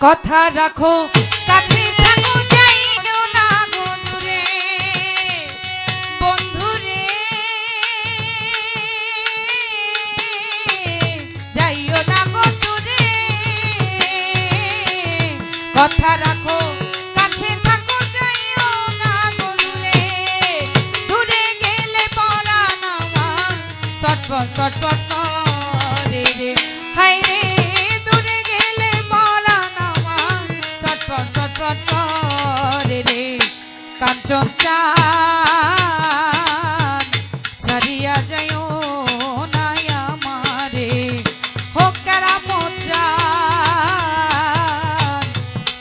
কথা রাখো, কাছে থাকো, যাই না বন্ধুরে বন্ধুরে। যাইও না বন্ধুরে। কথা রাখো সটপট করে রে। হাই রে রে কাঞ্চন চান। ছাড়িয়া যায় নাই আমারে হোকারা মোচা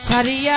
ছাড়িয়া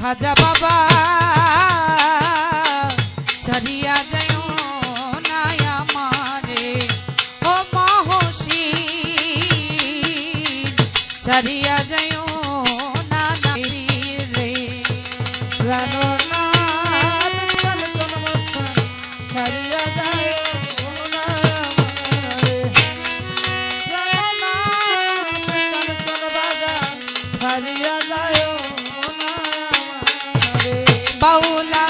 খাজা বাবা ছাড়িয়া যায় নাই আমারে। ও মহসি ছাড়িয়া যায় पाऊला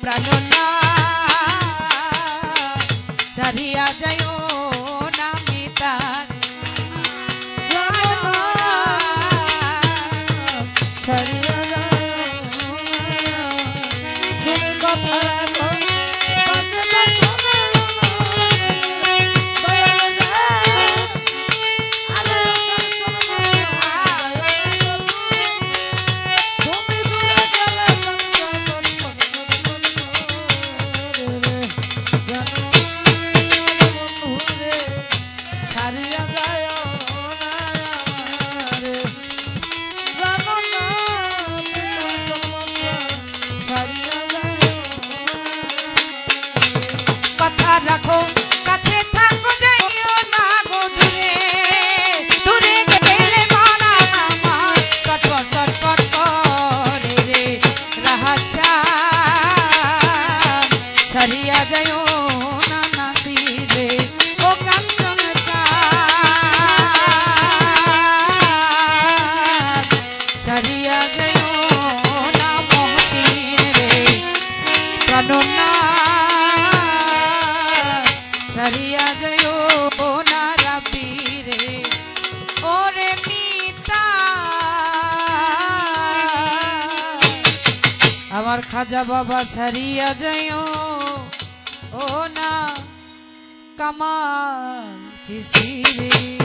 প্রাণ না ছাড়িয়া রাখো। আমার খাজা বাবা ছাড়িয়া যায় ও না কামাল চিস্তি